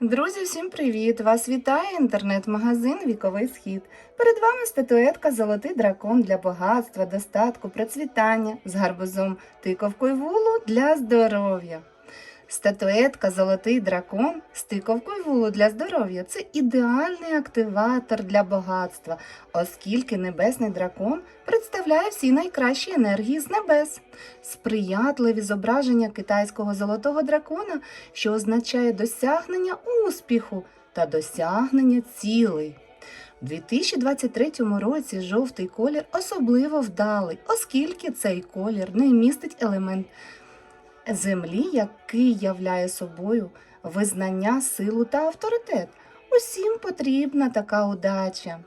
Друзі, всім привіт! Вас вітає інтернет-магазин Віковий Схід. Перед вами статуетка Золотий дракон для багатства, достатку, процвітання з гарбузом, тиковкою вулу для здоров'я. Статуетка Золотий дракон з тиковкою для здоров'я це ідеальний активатор для багатства, оскільки небесний дракон представляє всі найкращі енергії з небес. Сприятливі зображення китайського золотого дракона, що означає досягнення успіху та досягнення цілей. У 2023 році жовтий колір особливо вдалий, оскільки цей колір не містить елемент землі, який являє собою визнання, силу та авторитет. Усім потрібна така удача.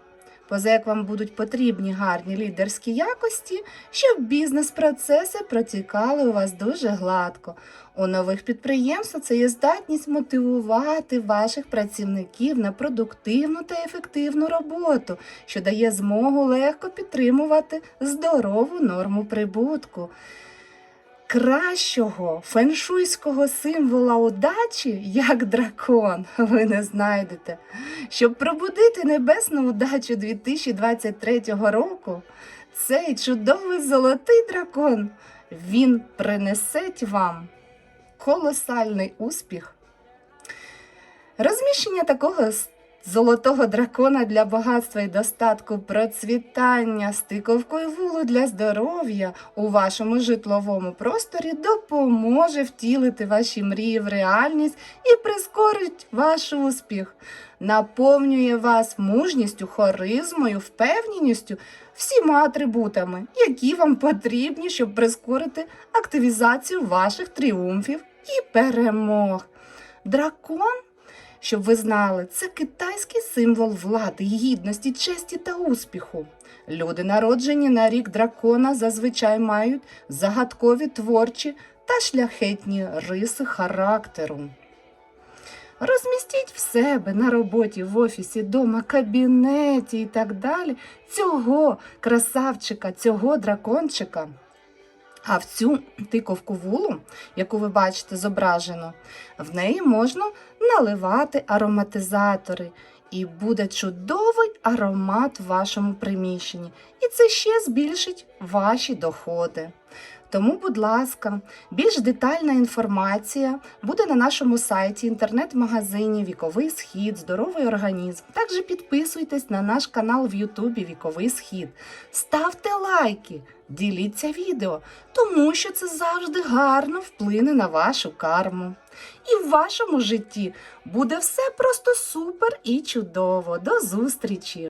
Поза вам будуть потрібні гарні лідерські якості, щоб бізнес-процеси протікали у вас дуже гладко. У нових підприємствах це є здатність мотивувати ваших працівників на продуктивну та ефективну роботу, що дає змогу легко підтримувати здорову норму прибутку. Кращого феншуйського символа удачі, як дракон, ви не знайдете. Щоб пробудити небесну удачу 2023 року, цей чудовий золотий дракон він принесе вам колосальний успіх. Розміщення такого золотого дракона для багатства і достатку, процвітання, стиковкою вулу для здоров'я у вашому житловому просторі допоможе втілити ваші мрії в реальність і прискорить ваш успіх, наповнює вас мужністю, харизмою, впевненістю, всіма атрибутами, які вам потрібні, щоб прискорити активізацію ваших тріумфів і перемог. Дракон щоб ви знали, це китайський символ влади, гідності, честі та успіху. Люди, народжені на рік дракона, зазвичай мають загадкові творчі та шляхетні риси характеру. Розмістіть в себе на роботі, в офісі, дома, кабінеті і так далі цього красавчика, цього дракончика. А в цю тиковку вулу, яку ви бачите зображено, в неї можна наливати ароматизатори, і буде чудовий аромат в вашому приміщенні. І це ще збільшить ваші доходи. Тому, будь ласка, більш детальна інформація буде на нашому сайті, інтернет-магазині Віковий Схід, Здоровий організм. Також підписуйтесь на наш канал в Ютубі Віковий Схід. Ставте лайки, діліться відео, тому що це завжди гарно вплине на вашу карму. І в вашому житті буде все просто супер і чудово. До зустрічі!